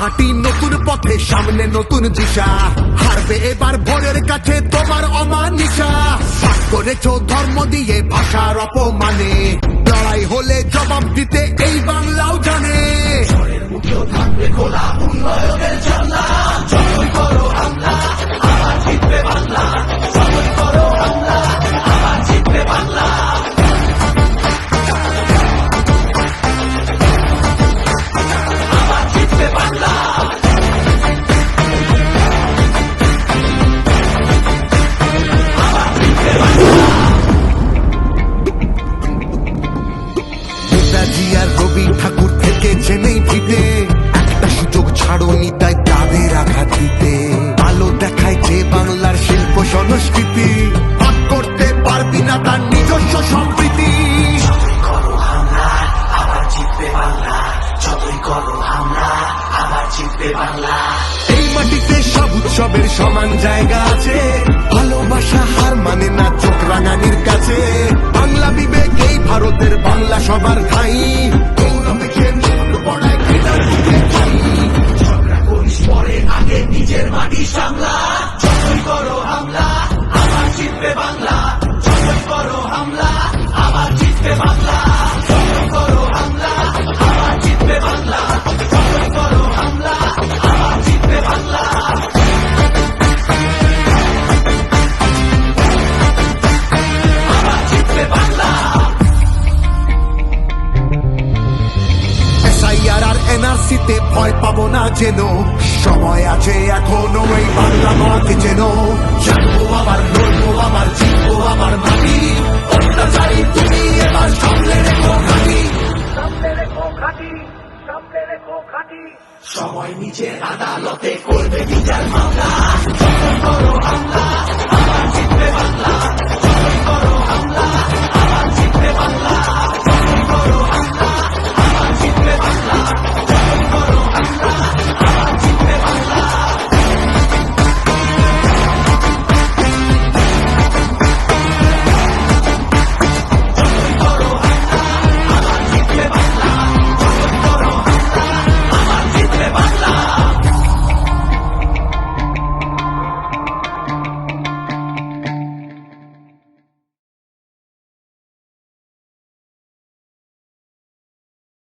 হাঁটি নতুন পথে, সামনে নতুন দিশা। হারবে এবার ভোরের কাছে তোমার অমানিশা। ভাগ করেছ ধর্ম দিয়ে ভাষার অপমানে। লড়াই হলে জবাব দিতে এই বাংলাও জানে। নেতাজি আর রবি ঠাকুর থেকে একটা সুযোগ তাই তাদের আঘাত দিতে। আলো দেখায় যে বাংলার শিল্প সংস্কৃতি। ভাগ করতে পারবি না তার নিজস্ব সম্প্রীতি। এই মাটিতে সব উৎসবের সমান জায়গা আছে। ভালোবাসা হার মানে না চোখ রাঙানির কাছে। বাংলা বিবেক এই ভারতের বাংলা সবার ঠাই এসআইআর আর এনআরসি তে ভয় পাবো না যেন। সময় আছে এখনও, এই বাংলা মাকে যেন। জানব আবার লড়বো আবার, জিতবো আবার মাটি। অত্যাচারী তুমি এবার সামলে রেখো ঘাটি। সময় নিজের আদালতে করবে বিচার মামলা। করো হামলা, আবার জিতবে বাংলা।